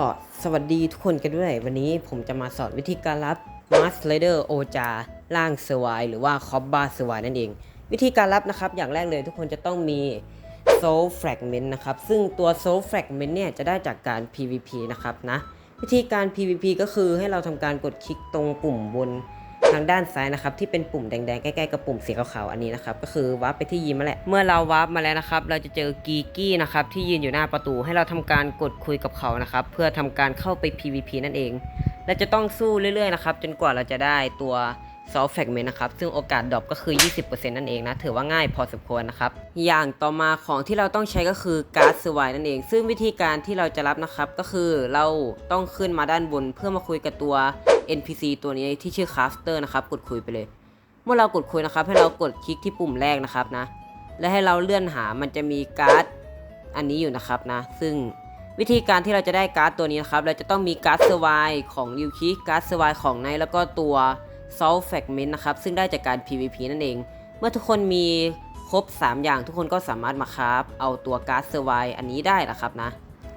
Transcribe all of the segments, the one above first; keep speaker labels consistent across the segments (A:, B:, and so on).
A: ก็สวัสดีทุกคนกันด้วย วันนี้ผมจะมาสอนวิธีการรับ Mass Rider โอจาล่างสวายหรือว่าคอบบาสวายนั่นเอง วิธีการรับนะครับ อย่างแรกเลยทุกคนจะต้องมี Soul Fragment นะครับ ซึ่งตัว Soul Fragment เนี่ยจะได้จากการ PVP นะครับนะ วิธีการ PVP ก็คือให้เราทำการกดคลิกตรงปุ่มบน ทางด้านซ้ายนะครับที่เป็นปุ่มแดงๆใกล้ๆกับปุ่มสีขาวๆอันนี้นะครับก็คือวาร์ปไปที่ยิมมาแหละเมื่อเราวาร์ปมาแล้วนะครับเราจะเจอกีกี้นะครับที่ยืนอยู่หน้าประตูให้เราทำการกดคุยกับเขานะครับเพื่อทำการเข้าไป PVP นั่นเองและจะต้องสู้เรื่อยๆนะครับจนกว่าเราจะได้ตัว ซอฟต์แฟกเมนต์นะครับ ซึ่งโอกาสดรอปก็คือ 20%นั่นเองนะ ถือว่าง่ายพอสมควรนะครับ อย่างต่อมาของที่เราต้องใช้ก็คือการ์ดสวายนั่นเอง ซึ่งวิธีการที่เราจะรับนะครับ ก็คือเราต้องขึ้นมาด้านบนเพื่อมาคุยกับตัว NPC ตัวนี้ที่ชื่อคาสเตอร์นะครับ กดคุยไปเลย เมื่อเรากดคุยนะครับ ให้เรากดคลิกที่ปุ่มแรกนะครับนะ และให้เราเลื่อนหา มันจะมีการ์ดอันนี้อยู่นะครับนะ ซึ่งวิธีการที่เราจะได้การ์ดตัวนี้นะครับ เราจะต้องมีการ์ดเซอร์ไวของริวคิการ์ดเซอร์ไวของไนแล้วก็ตัว s o l Fragment นะครับ ซึ่งได้จากการ PVP นั่นเอง เมื่อทุกคนมีครบ 3 อย่างทุกคนก็สามารถมาคราฟเอาตัวการ์ดเซอร์ไวอันนี้ได้นะครับนะ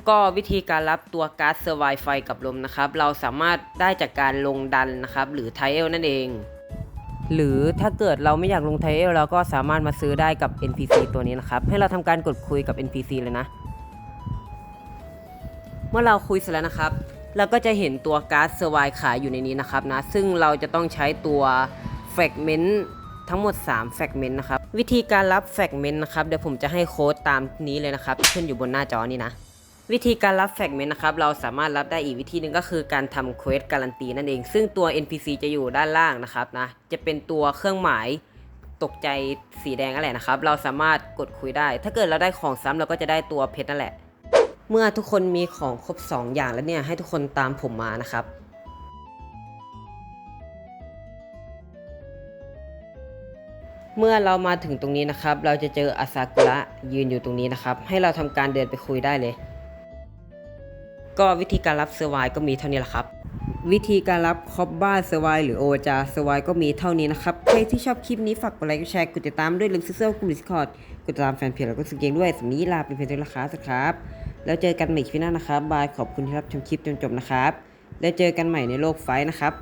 A: ก็วิธีการรับตัวการ์ดเซอร์ไวไฟกับลมนะครับ เราสามารถได้จากการลงดันนะครับ หรือไทเอลนั่นเอง หรือถ้าเกิดเราไม่อยากลงไทเอลเราก็สามารถมาซื้อได้กับ NPC ตัวนี้นะครับ ให้เราทำการกดคุยกับ NPC เลยนะ เมื่อเราคุยเสร็จแล้วนะครับ เราก็จะเห็นตัวการ์ดเซอร์ไวขายอยู่ในนี้นะครับนะ ซึ่งเราจะต้องใช้ตัวแฟกเมนต์ทั้งหมด 3 แฟกเมนต์นะครับ วิธีการรับแฟกเมนต์นะครับ เดี๋ยวผมจะให้โค้ดตามนี้เลยนะครับที่ขึ้นอยู่บนหน้าจอนี้นะ วิธีการรับแฟกเมนต์นะครับ เราสามารถรับได้อีกวิธีหนึ่งก็คือการทำเควสการันตีนั่นเอง ซึ่งตัว NPC จะอยู่ด้านล่างนะครับนะ จะเป็นตัวเครื่องหมายตกใจสีแดงนั่นแหละนะครับ เราสามารถกดคุยได้ ถ้าเกิดเราได้ของซ้ำเราก็จะได้ตัวเพชรนั่นแหละ เมื่อทุกคนมีของครบ 2 อย่างแล้วเนี่ยให้ทุกคนตามผมมานะครับเมื่อเรามาถึงตรงนี้นะครับ เราจะเจออาซากุระยืนอยู่ตรงนี้นะครับ ให้เราทำการเดินไปคุยได้เลย ก็วิธีการรับเซอร์ไวก็มีเท่านี้แหละครับ วิธีการรับคอบบ้าเซอร์ไวหรือโอจาเซอร์ไวก็มีเท่านี้นะครับ ใครที่ชอบคลิปนี้ฝากกดไลค์กดแชร์กดติดตามด้วยลืมซื้อเสื้อกลุ่มดิสคอร์ดกดติดตามแฟนเพจแล้วก็สเกงด้วยสำนี้ลาเป็นเพียงเท่านี้ครสวัสดีครับ แล้วเจอกันใหม่คลิปหน้านะครับบายขอบคุณที่รับชมคลิปจนจบนะครับ แล้วเจอกันใหม่ในโลกไฟนะครับ